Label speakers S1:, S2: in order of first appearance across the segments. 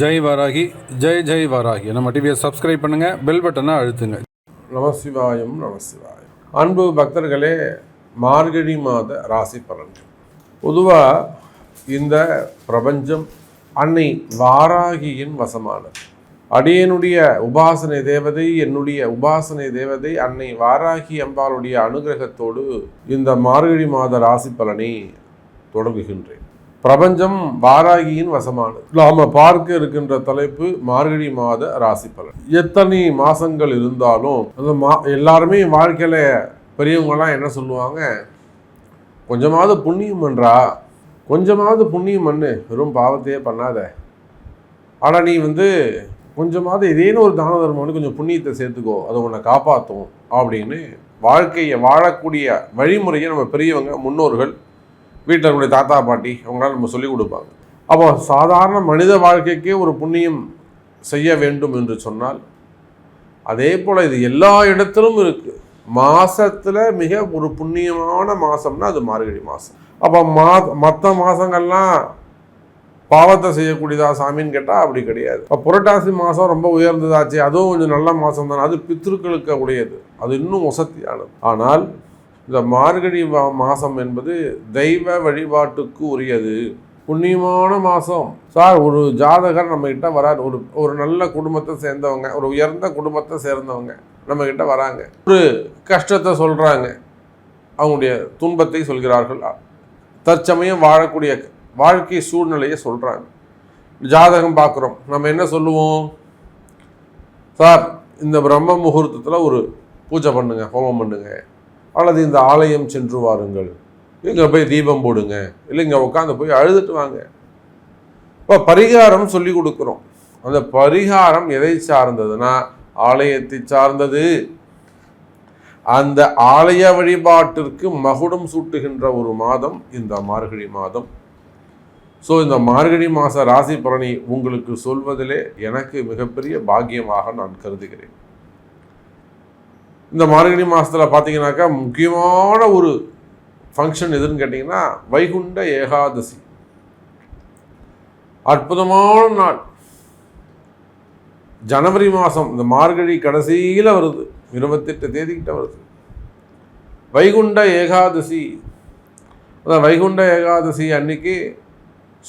S1: ஜெய் வராகி ஜெய் ஜெய் வராகி. நம்ம டிவியை சப்ஸ்கிரைப் பண்ணுங்க பெல் பட்டனை அழுத்துங்க.
S2: நமசிவாயம் நமசிவாயம் அன்பு பக்தர்களே மார்கழி மாத ராசி பலன்கள். பொதுவாக இந்த பிரபஞ்சம் அன்னை வாராகியின் வசமானது. அடியனுடைய உபாசனை தேவதை என்னுடைய உபாசனை தேவதை அன்னை வாராகி அம்பாளுடைய அனுகிரகத்தோடு இந்த மார்கழி மாத ராசி பலனை தொடங்குகின்றேன். பிரபஞ்சம் வாராகியின் வசமானது. நாம பார்க்க இருக்கின்ற தலைப்பு மார்கழி மாத ராசி பலன். எத்தனை மாசங்கள் இருந்தாலும் அந்த மா எல்லாருமே வாழ்க்கையில பெரியவங்களாம் என்ன சொல்லுவாங்க? கொஞ்சமாவது புண்ணியம் பண்றா. கொஞ்சமாவது புண்ணியம் பண்ணு. வெறும் பாவத்தையே பண்ணாத. ஆனால் நீ வந்து கொஞ்சமாவது ஏதேனும் ஒரு தான தர்மம் கொஞ்சம் புண்ணியத்தை சேர்த்துக்கோ. அதை உன்னை காப்பாற்றும் அப்படின்னு வாழ்க்கையை வாழக்கூடிய வழிமுறையை நம்ம பெரியவங்க முன்னோர்கள் வீட்டில் இருக்கக்கூடிய தாத்தா பாட்டி அவங்களால நம்ம சொல்லிக் கொடுப்பாங்க. அப்போ சாதாரண மனித வாழ்க்கைக்கே ஒரு புண்ணியம் செய்ய வேண்டும் என்று சொன்னால் அதே போல் இது எல்லா இடத்திலும் இருக்குது மாதத்தில் மிக ஒரு புண்ணியமான மாதம்னா அது மார்கழி மாதம் அப்போ மா மற்ற மாதங்கள்லாம் பாவத்தை செய்யக்கூடியதா சாமின்னு கேட்டால் அப்படி கிடையாது. இப்போ புரட்டாசி மாதம் ரொம்ப உயர்ந்ததாச்சு அதுவும் கொஞ்சம் நல்ல மாதம் தானே அது பித்திருக்களுக்கு உடையது. அது இன்னும் வசதியானது. ஆனால் இந்த மார்கழி மா- மாதம் என்பது தெய்வ வழிபாட்டுக்கு உரியது. புண்ணியமான மாதம் சார் ஒரு ஜாதகர் நம்மக்கிட்ட வராது வரார். ஒரு ஒரு நல்ல குடும்பத்தை சேர்ந்தவங்க ஒரு உயர்ந்த குடும்பத்தை சேர்ந்தவங்க நம்மக்கிட்ட வராங்க. ஒரு கஷ்டத்தை சொல்கிறாங்க அவங்களுடைய துன்பத்தை சொல்கிறார்கள். தற்சமயம் வாழக்கூடிய வாழ்க்கை சூழ்நிலையை சொல்கிறாங்க ஜாதகம் பார்க்குறோம். நம்ம என்ன சொல்லுவோம்? சார் இந்த பிரம்ம முகூர்த்தத்தில் ஒரு பூஜை பண்ணுங்கள் ஹோமம் பண்ணுங்கள் அல்லது இந்த ஆலயம் சென்று வாருங்கள். இங்கே போய் தீபம் போடுங்க. இல்லை இங்கே உட்காந்து போய் அழுதுட்டு வாங்க. இப்போ பரிகாரம் சொல்லி கொடுக்குறோம். அந்த பரிகாரம் எதை சார்ந்ததுன்னா ஆலயத்தை சார்ந்தது. அந்த ஆலய வழிபாட்டிற்கு மகுடம் சூட்டுகின்ற ஒரு மாதம் இந்த மார்கழி மாதம். ஸோ இந்த மார்கழி மாத ராசி பலனை உங்களுக்கு சொல்வதிலே எனக்கு மிகப்பெரிய பாக்கியமாக நான் கருதுகிறேன். இந்த மார்கழி மாதத்தில் பார்த்தீங்கன்னாக்கா முக்கியமான ஒரு ஃபங்க்ஷன் எதுன்னு கேட்டிங்கன்னா வைகுண்ட ஏகாதசி. அற்புதமான நாள். ஜனவரி மாதம் இந்த மார்கழி கடைசியில் வருது. இருபத்தெட்டு தேதிக்கிட்ட வருது. வைகுண்ட ஏகாதசி. அதான் வைகுண்ட ஏகாதசி அன்னைக்கு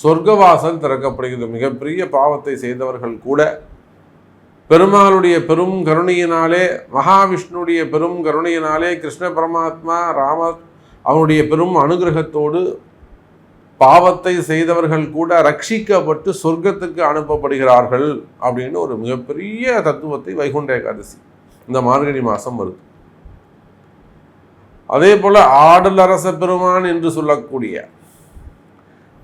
S2: சொர்க்கவாசல் திறக்கப்படுகிறது. மிகப்பெரிய பாவத்தை செய்தவர்கள் கூட பெருமாளுடைய பெரும் கருணையினாலே மகாவிஷ்ணுடைய பெரும் கருணையினாலே கிருஷ்ண பரமாத்மா ராம அவனுடைய பெரும் அனுகிரகத்தோடு பாவத்தை செய்தவர்கள் கூட ரட்சிக்கப்பட்டு சொர்க்கத்துக்கு அனுப்பப்படுகிறார்கள் அப்படின்னு ஒரு மிகப்பெரிய தத்துவத்தை வைகுண்ட ஏகாதசி இந்த மார்கழி மாதம் வருது. அதே போல ஆடலரச பெருமான் என்று சொல்லக்கூடிய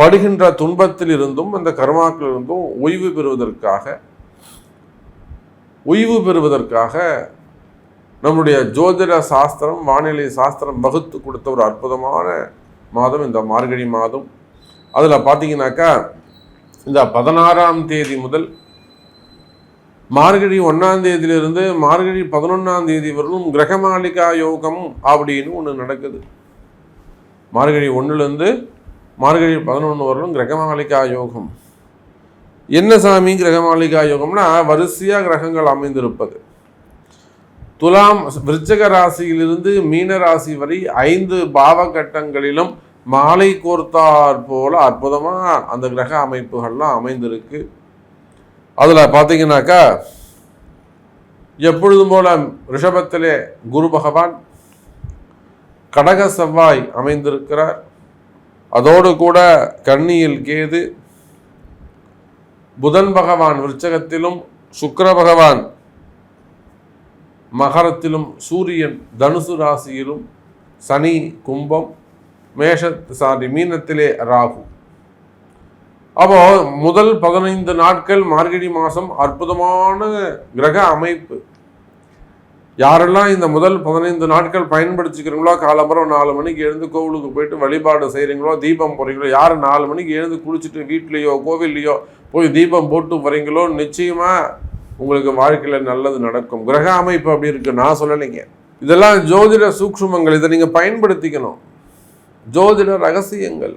S2: படுகின்ற துன்பத்தில் இருந்தும் அந்த கர்மாக்கள் இருந்தும் ஓய்வு பெறுவதற்காக ஓய்வு பெறுவதற்காக நம்முடைய ஜோதிட சாஸ்திரம் வானிலை சாஸ்திரம் வகுத்து கொடுத்த ஒரு அற்புதமான மாதம் இந்த மார்கழி மாதம். அதில் பார்த்தீங்கன்னாக்கா இந்த பதினாறாம் தேதி முதல் மார்கழி ஒன்றாம் தேதியிலிருந்து மார்கழி பதினொன்றாம் தேதி வரலும் கிரகமாளிகா யோகம் அப்படின்னு ஒன்று நடக்குது. மார்கழி ஒன்றுலேருந்து மார்கழி பதினொன்று வரலும் கிரகமாளிகா யோகம். என்ன சாமி கிரகமாளிகா யோகம்னா வரிசையாக கிரகங்கள் அமைந்திருப்பது. துலாம் விருச்சக ராசியிலிருந்து மீன ராசி வரை ஐந்து பாவகட்டங்களிலும் மாலை கோர்த்தார் போல அற்புதமாக அந்த கிரக அமைப்புகள்லாம் அமைந்திருக்கு. அதில் பார்த்தீங்கன்னாக்கா எப்பொழுதும் போல ரிஷபத்திலே குரு பகவான் கடக செவ்வாய் அமைந்திருக்கிறார். அதோடு கூட கன்னியில் கேது புதன் பகவான் விருச்சகத்திலும் சுக்கர பகவான் மகரத்திலும் சூரியன் தனுசு ராசியிலும் சனி கும்பம் மேஷ சாரி மீனத்திலே ராகு. அப்போ முதல் பதினைந்து நாட்கள் மார்கழி மாதம் அற்புதமான கிரக அமைப்பு. யாரெல்லாம் இந்த முதல் பதினைந்து நாட்கள் பயன்படுத்திக்கிறீங்களோ காலம்பரம் நாலு மணிக்கு எழுந்து கோவிலுக்கு போயிட்டு வழிபாடு செய்கிறீங்களோ தீபம் போகிறீங்களோ யார் நாலு மணிக்கு எழுந்து குளிச்சுட்டு வீட்லேயோ கோவில்லையோ போய் தீபம் போட்டு போகிறீங்களோ நிச்சயமாக உங்களுக்கு வாழ்க்கையில் நல்லது நடக்கும். கிரக அமைப்பு அப்படி இருக்கு. நான் சொல்லலைங்க. இதெல்லாம் ஜோதிட சூக்ஷ்மங்கள். இதை நீங்கள் பயன்படுத்திக்கணும். ஜோதிட ரகசியங்கள்.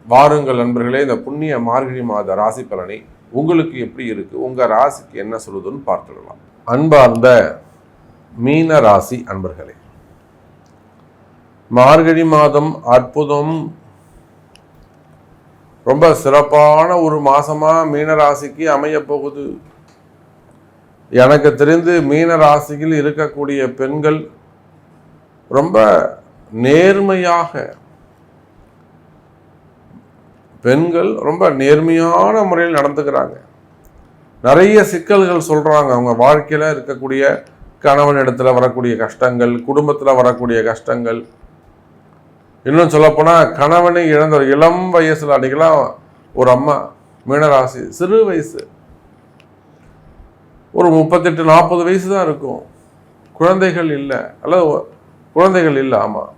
S2: வாருங்கள் நண்பர்களே இந்த புண்ணிய மார்கழி மாத ராசி பலனை உங்களுக்கு எப்படி இருக்கு? உங்க ராசிக்கு என்ன சொல்லுதுன்னு பார்த்துடலாம். அன்பார்ந்த மீன ராசி அன்பர்களே மார்கழி மாதம் அற்புதம். ரொம்ப சிறப்பான ஒரு மாசமா மீன ராசிக்கு அமைய போகுது. எனக்கு தெரிந்து மீன ராசியில் இருக்கக்கூடிய பெண்கள் ரொம்ப நேர்மையாக பெண்கள் ரொம்ப நேர்மையான முறையில் நடந்துக்கிறாங்க. நிறைய சிக்கல்கள் சொல்கிறாங்க அவங்க வாழ்க்கையில் இருக்கக்கூடிய கணவன் இடத்துல வரக்கூடிய கஷ்டங்கள் குடும்பத்தில் வரக்கூடிய கஷ்டங்கள். இன்னும் சொல்லப்போனால் கணவனை இழந்த ஒரு இளம் வயசில் அன்றைக்கெல்லாம் ஒரு அம்மா மீனராசி சிறு வயசு. ஒரு முப்பத்தெட்டு நாற்பது வயசு தான் இருக்கும். குழந்தைகள் இல்லை. அல்லது குழந்தைகள் இல்லை ஆமாம்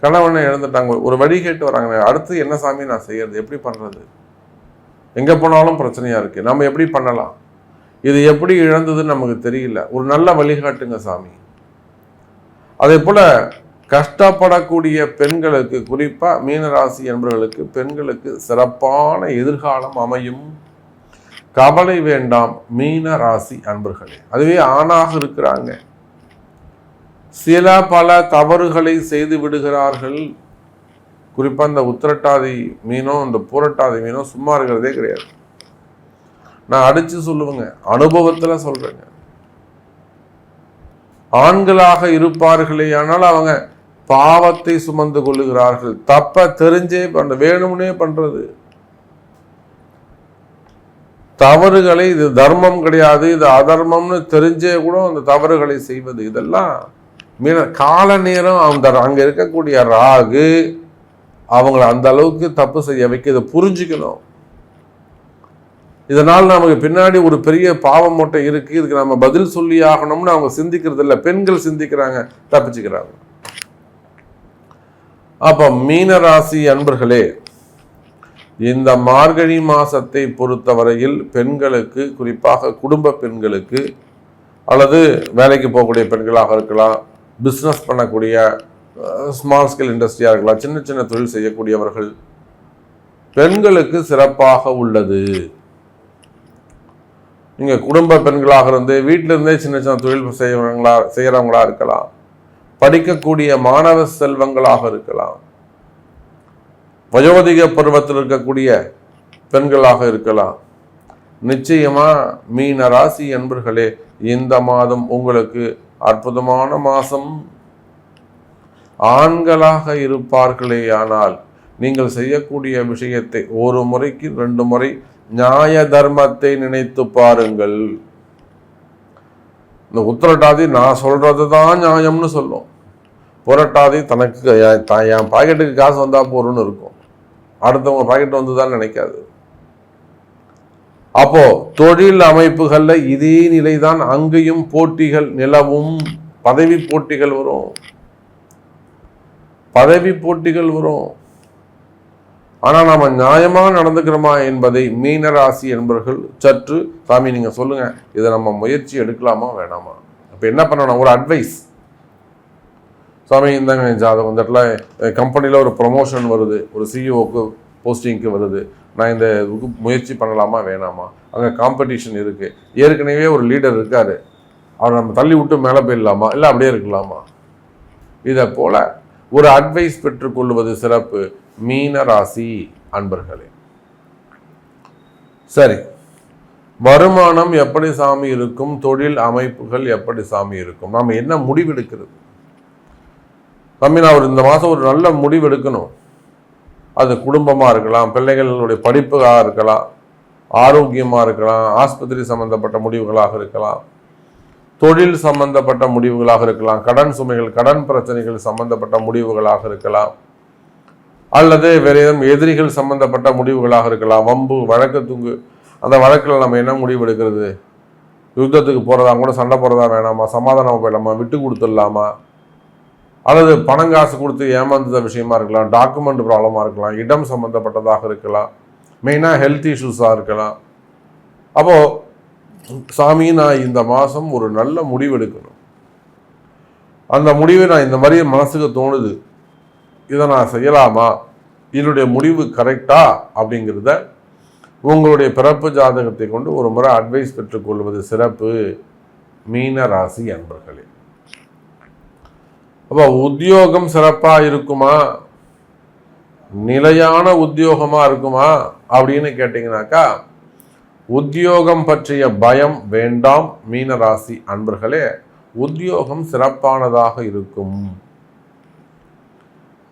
S2: கணவனை இழந்துட்டாங்க. ஒரு வழி கேட்டு வராங்க. அடுத்து என்ன சாமி நான் செய்யறது? எப்படி பண்றது? எங்க போனாலும் பிரச்சனையா இருக்கு. நம்ம எப்படி பண்ணலாம்? இது எப்படி இழந்ததுன்னு நமக்கு தெரியல. ஒரு நல்ல வழிகாட்டுங்க சாமி. அதே போல கஷ்டப்படக்கூடிய பெண்களுக்கு குறிப்பா மீனராசி என்பவர்களுக்கு பெண்களுக்கு சிறப்பான எதிர்காலம் அமையும். கவலை வேண்டாம். மீன ராசி அன்பர்களே. அதுவே ஆணாக இருக்கிறாங்க. சில பல தவறுகளை செய்து விடுகிறார்கள். குறிப்பாக இந்த உத்திரட்டாதி மீனோ இந்த பூரட்டாதி மீனும் சும்மா இருக்கிறதே கிடையாது. நான் அடிச்சு சொல்லுவேங்க. அனுபவத்தில் சொல்றேங்க. ஆண்களாக இருப்பார்களே ஆனால் அவங்க பாவத்தை சுமந்து கொள்ளுகிறார்கள். தப்ப தெரிஞ்சே பண்ண வேணும்னே பண்றது. தவறுகளை இது தர்மம் கிடையாது இது அதர்மம்னு தெரிஞ்சே கூட அந்த தவறுகளை செய்வது. இதெல்லாம் மீன கால நேரம் அந்த அங்கே இருக்கக்கூடிய ராகு அவங்கள அந்த அளவுக்கு தப்பு செய்ய வைக்க இதை புரிஞ்சுக்கணும். இதனால் நமக்கு பின்னாடி ஒரு பெரிய பாவம் மூட்டை இருக்குது இதுக்கு நம்ம பதில் சொல்லி ஆகணும்னு அவங்க சிந்திக்கிறது இல்லை. பெண்கள் சிந்திக்கிறாங்க தப்பிச்சுக்கிறாங்க. அப்போ மீனராசி அன்பர்களே இந்த மார்கழி மாதத்தை பொறுத்தவரையில் பெண்களுக்கு குறிப்பாக குடும்ப பெண்களுக்கு அல்லது வேலைக்கு போகக்கூடிய பெண்களாக இருக்கலாம் பிஸ்னஸ் பண்ணக்கூடிய ஸ்மால் ஸ்கேல் இண்டஸ்ட்ரியாக இருக்கலாம் சின்ன சின்ன தொழில் செய்யக்கூடியவர்கள் பெண்களுக்கு சிறப்பாக உள்ளது. நீங்கள் குடும்ப பெண்களாக இருந்து வீட்டிலிருந்தே சின்ன சின்ன தொழில் செய்யறவங்களா செய்கிறவங்களா இருக்கலாம். படிக்கக்கூடிய மாணவ செல்வங்களாக இருக்கலாம். வயோதிக பருவத்தில் இருக்கக்கூடிய பெண்களாக இருக்கலாம். நிச்சயமாக மீன ராசி என்பர்களே இந்த மாதம் உங்களுக்கு அற்புதமான மாதம் ஆண்களாக இருப்பார்களே ஆனால் நீங்கள் செய்யக்கூடிய விஷயத்தை ஒரு முறைக்கு ரெண்டு முறை நியாய தர்மத்தை நினைத்து பாருங்கள். இந்த உத்திரட்டாதி நான் சொல்றது தான் நியாயம்னு சொல்லும். புரட்டாதி தனக்கு என் பாக்கெட்டுக்கு காசு வந்தால் போறோம்னு இருக்கும். அடுத்தவங்க பாக்கெட் வந்துதான் நினைக்காது. அப்போ தொழில் அமைப்புகள்ல இதே நிலைதான் அங்கேயும் போட்டிகள் நிலவும். பதவி போட்டிகள் வரும். பதவி போட்டிகள் வரும். ஆனால் நாம் நியாயமாக நடந்துக்கிறோமா என்பதை மீனராசி என்பவர்கள் சற்று சாமி நீங்கள் சொல்லுங்கள் இதை நம்ம முயற்சி எடுக்கலாமா வேணாமா? இப்போ என்ன பண்ணணும்? ஒரு அட்வைஸ் சாமி இந்தாங்க ஜாதகம். இந்த இடத்துல கம்பெனியில் ஒரு ப்ரொமோஷன் வருது. ஒரு சிஇஓக்கு போஸ்டிங்க்கு வருது. நான் இந்த இதுக்கு முயற்சி பண்ணலாமா வேணாமா? அங்கே காம்படிஷன் இருக்குது ஏற்கனவே ஒரு லீடர் இருக்கார். அவரை நம்ம தள்ளி விட்டு மேலே போயிடலாமா? இல்லை அப்படியே இருக்கலாமா? இதை போல் ஒரு அட்வைஸ் பெற்றுக்கொள்வது சிறப்பு. மீன ராசி அன்பர்களே. சரி. வருமானம் எப்படி சாமி இருக்கும்? தொழில் அமைப்புகள் எப்படி சாமி இருக்கும்? நாம் என்ன முடிவெடுக்கிறது? சாமி நான் ஒரு இந்த மாதம் ஒரு நல்ல முடிவெடுக்கணும் அது குடும்பமாக இருக்கலாம் பிள்ளைகளுடைய படிப்புகளாக இருக்கலாம் ஆரோக்கியமாக இருக்கலாம் ஆஸ்பத்திரி சம்பந்தப்பட்ட முடிவுகளாக இருக்கலாம் தொழில் சம்பந்தப்பட்ட முடிவுகளாக இருக்கலாம் கடன் சுமைகள் கடன் பிரச்சனைகள் சம்பந்தப்பட்ட முடிவுகளாக இருக்கலாம் அல்லது வேறு ஏதும் எதிரிகள் சம்பந்தப்பட்ட முடிவுகளாக இருக்கலாம் வம்பு வழக்கு துங்கு அந்த வழக்கில் நம்ம என்ன முடிவு எடுக்கிறது? யுத்தத்துக்கு போகிறதா கூட சண்டை போகிறதா வேணாமா? சமாதானம் போயிடலாமா? விட்டு கொடுத்துடலாமா? அல்லது பணம் காசு கொடுத்து ஏமாந்த விஷயமா இருக்கலாம் டாக்குமெண்ட் ப்ராப்ளமாக இருக்கலாம் இடம் சம்மந்தப்பட்டதாக இருக்கலாம் மெயினாக ஹெல்த் இஷ்யூஸாக இருக்கலாம். அப்போது சாமி நான் இந்த மாதம் ஒரு நல்ல முடிவு எடுக்கணும். அந்த முடிவை நான் இந்த மாதிரி மனசுக்கு தோணுது. இதை நான் செய்யலாமா? என்னுடைய முடிவு கரெக்டா அப்படிங்கிறத உங்களுடைய பிறப்பு ஜாதகத்தை கொண்டு ஒரு முறை அட்வைஸ் பெற்றுக்கொள்வது சிறப்பு. மீன ராசி அன்பர்களே. அப்போ உத்தியோகம் சிறப்பாக இருக்குமா? நிலையான உத்தியோகமாக இருக்குமா? அப்படின்னு கேட்டிங்கனாக்கா உத்தியோகம் பற்றிய பயம் வேண்டாம் மீனராசி அன்பர்களே உத்தியோகம் சிறப்பானதாக இருக்கும்.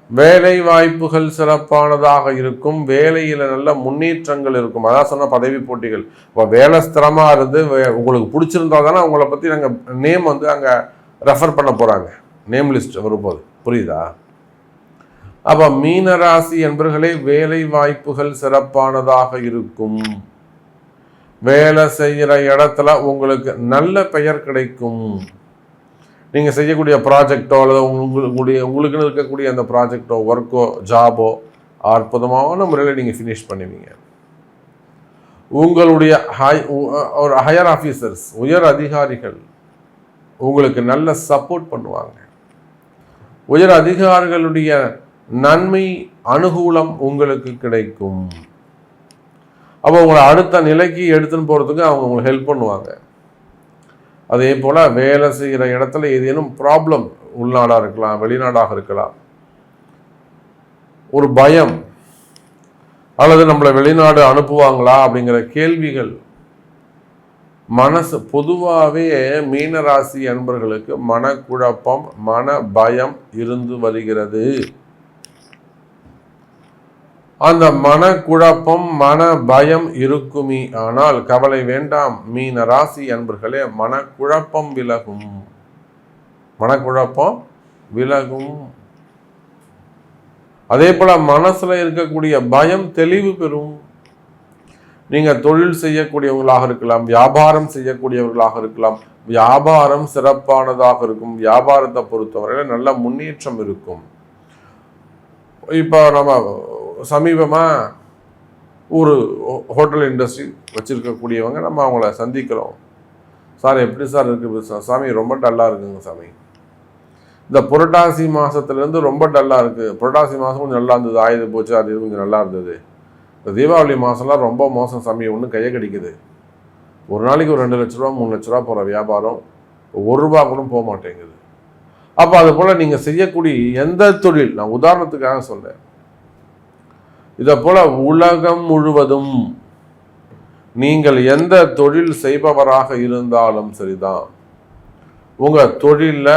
S2: வேலை வாய்ப்புகள் சிறப்பானதாக இருக்கும். வேலையில் நல்ல முன்னேற்றங்கள் இருக்கும். அதான் சொன்ன பதவி போட்டிகள். இப்போ வேலை ஸ்திரமாக இருந்து வே- உங்களுக்கு பிடிச்சிருந்தா தானே உங்களை பற்றி நாங்கள் நேம் வந்து அங்கே ரெஃபர் பண்ண போகிறாங்க நேம் லிஸ்ட் வரும்போது. புரியுதா? அப்போ மீனராசி என்பர்களே வேலை வாய்ப்புகள் சிறப்பானதாக இருக்கும். வேலை செய்கிற இடத்துல உங்களுக்கு நல்ல பெயர் கிடைக்கும். நீங்கள் செய்யக்கூடிய ப்ராஜெக்டோ அல்லது உங்களுடைய உங்களுக்குன்னு இருக்கக்கூடிய அந்த ப்ராஜெக்டோ ஒர்க்கோ ஜாபோ அற்புதமான முறையில் நீங்கள் ஃபினிஷ் பண்ணுவீங்க. உங்களுடைய ஹை ஒரு ஹையர் ஆஃபீஸர்ஸ் உயர் அதிகாரிகள் உங்களுக்கு நல்ல சப்போர்ட் பண்ணுவாங்க. உயர் அதிகாரிகளுடைய நன்மை அனுகூலம் உங்களுக்கு கிடைக்கும். அப்போ உங்களை அடுத்த நிலைக்கு எடுத்துன்னு போகிறதுக்கு அவங்க உங்களுக்கு ஹெல்ப் பண்ணுவாங்க. அதே போல் வேலை செய்கிற இடத்துல ஏதேனும் ப்ராப்ளம் உள்நாடாக இருக்கலாம் வெளிநாடாக இருக்கலாம். ஒரு பயம் அல்லது நம்மளை வெளிநாடு அனுப்புவாங்களா அப்படிங்கிற கேள்விகள் மனசு பொதுவாகவே மீனராசி அன்பர்களுக்கு மனக்குழப்பம் மன பயம் இருந்து வருகிறது. அந்த மனக்குழப்பம் மன பயம் இருக்குமே. ஆனால் கவலை வேண்டாம் மீன ராசி அன்பர்களே மனக்குழப்பம் விலகும். மனக்குழப்பம் விலகும். அதே போல மனசுல இருக்கக்கூடிய பயம் தெளிவு பெறும். நீங்கள் தொழில் செய்யக்கூடியவங்களாக இருக்கலாம் வியாபாரம் செய்யக்கூடியவர்களாக இருக்கலாம் வியாபாரம் சிறப்பானதாக இருக்கும் வியாபாரத்தை பொறுத்தவரையில் நல்ல முன்னேற்றம் இருக்கும். இப்போ நம்ம சமீபமாக ஒரு ஹோ- ஹோட்டல் இண்டஸ்ட்ரி வச்சுருக்கக்கூடியவங்க நம்ம அவங்கள சந்திக்கிறோம். சார் எப்படி சார் இருக்குது பிஸ்னஸ் சாமி ரொம்ப டல்லாக இருக்குங்க சாமி. இந்த புரட்டாசி மாதத்துலேருந்து ரொம்ப டல்லாக இருக்குது புரட்டாசி மாதம் கொஞ்சம் நல்லா இருந்தது ஆயுத போச்சு அது கொஞ்சம் நல்லா இருந்தது. இந்த தீபாவளி மாதம்லாம் ரொம்ப மோசம். சாமி ஒன்று கையை கடிக்குது. ஒரு நாளைக்கு ஒரு ரெண்டு லட்ச ரூபா மூணு லட்ச ரூபா போகிற வியாபாரம் ஒரு ரூபா கூட போக மாட்டேங்குது. அப்போ அது போல் நீங்கள் செய்யக்கூடிய எந்த தொழில் நான் உதாரணத்துக்காக சொன்னேன் இதை போல் உலகம் முழுவதும் நீங்கள் எந்த தொழில் செய்பவராக இருந்தாலும் சரிதான். உங்கள் தொழிலில்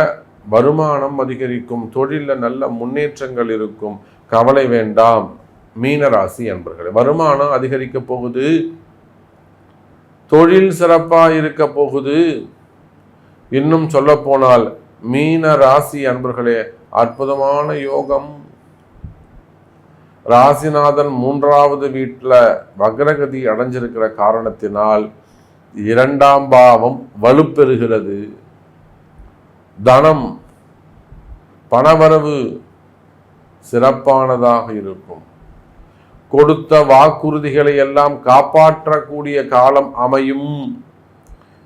S2: வருமானம் அதிகரிக்கும் தொழிலில் நல்ல முன்னேற்றங்கள் இருக்கும். கவலை வேண்டாம். மீனராசி அன்பர்களே வருமானம் அதிகரிக்க போகுது தொழில் சிறப்பா இருக்க போகுது. இன்னும் சொல்ல போனால் மீன ராசி அன்பர்களே அற்புதமான யோகம். ராசிநாதன் மூன்றாவது வீட்டில் வக்ரகதி அடைஞ்சிருக்கிற காரணத்தினால் இரண்டாம் பாவம் வலுப்பெறுகிறது. தனம் பணவரவு சிறப்பானதாக இருக்கும். கொடுத்த வாக்குறுதிகளை எல்லாம் காப்பாற்றக்கூடிய காலம் அமையும்.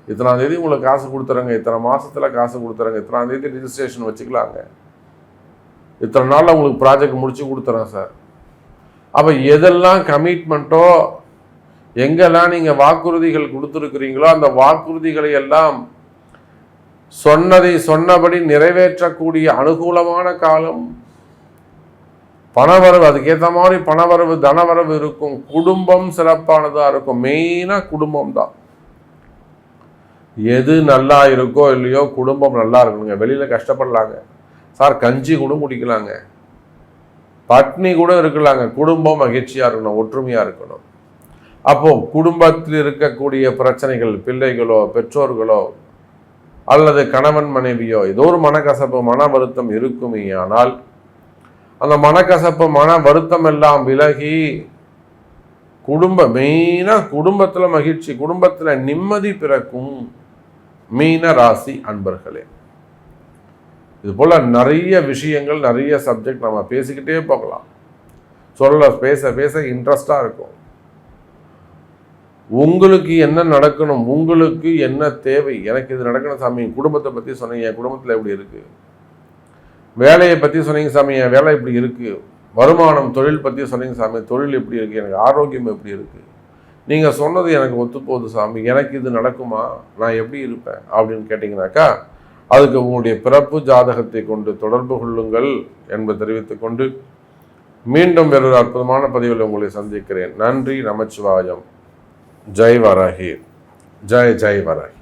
S2: இத்தனாம் தேதி உங்களுக்கு காசு கொடுத்துறங்க. இத்தனை மாசத்துல காசு கொடுத்துறங்க. இத்தனாம் தேதி ரிஜிஸ்ட்ரேஷன் வச்சுக்கலாங்க. இத்தனை நாள்ல உங்களுக்கு ப்ராஜெக்ட் முடிச்சு கொடுத்துறேன் சார் அப்ப எதெல்லாம் கமிட்மெண்ட்டோ எங்கெல்லாம் நீங்க வாக்குறுதிகள் கொடுத்துருக்கிறீங்களோ அந்த வாக்குறுதிகளை எல்லாம் சொன்னதை சொன்னபடி நிறைவேற்றக்கூடிய அனுகூலமான காலம் பணவரவு அதுக்கேற்ற மாதிரி பணவரவு தனவரவு இருக்கும். குடும்பம் சிறப்பானதாக இருக்கும். மெயினாக குடும்பம் தான். எது நல்லா இருக்கோ இல்லையோ குடும்பம் நல்லா இருக்கணுங்க. வெளியில் கஷ்டப்படலாங்க. சார் கஞ்சி கூட குடிக்கலாங்க. பட்னி கூட இருக்கலாங்க. குடும்பம் மகிழ்ச்சியாக இருக்கணும் ஒற்றுமையாக இருக்கணும். அப்போ குடும்பத்தில் இருக்கக்கூடிய பிரச்சனைகள் பிள்ளைகளோ பெற்றோர்களோ அல்லது கணவன் மனைவியோ ஏதோ ஒரு மனக்கசப்பு மன வருத்தம் இருக்குமே ஆனால் அந்த மனக்கசப்பு மன வருத்தம் எல்லாம் விலகி குடும்ப மெயினாக குடும்பத்தில் மகிழ்ச்சி குடும்பத்தில் நிம்மதி பிறக்கும் மீன ராசி அன்பர்களே. இது போல நிறைய விஷயங்கள் நிறைய சப்ஜெக்ட் நம்ம பேசிக்கிட்டே போகலாம். சொல்ல பேச பேச இன்ட்ரெஸ்டாக இருக்கும். உங்களுக்கு என்ன நடக்கணும் உங்களுக்கு என்ன தேவை? எனக்கு இது நடக்கணும் சாமி குடும்பத்தை பற்றி சொன்னீங்க என் குடும்பத்தில் எப்படி இருக்கு? வேலையை பற்றி சொன்னீங்க சாமி என் வேலை இப்படி இருக்குது வருமானம் தொழில் பற்றி சொன்னீங்க சாமி தொழில் எப்படி இருக்குது எனக்கு ஆரோக்கியம் எப்படி இருக்குது நீங்கள் சொன்னது எனக்கு ஒத்துப்போகுது சாமி. எனக்கு இது நடக்குமா? நான் எப்படி இருப்பேன்? அப்படின்னு கேட்டிங்கனாக்கா அதுக்கு உங்களுடைய பிறப்பு ஜாதகத்தை கொண்டு தொடர்பு கொள்ளுங்கள் என்பதை தெரிவித்துக்கொண்டு மீண்டும் வேறொரு அற்புதமான பதிவில் உங்களை சந்திக்கிறேன். நன்றி நமச்சிவாயம். ஜெய் வராகி. ஜெய் ஜெய் வராகி.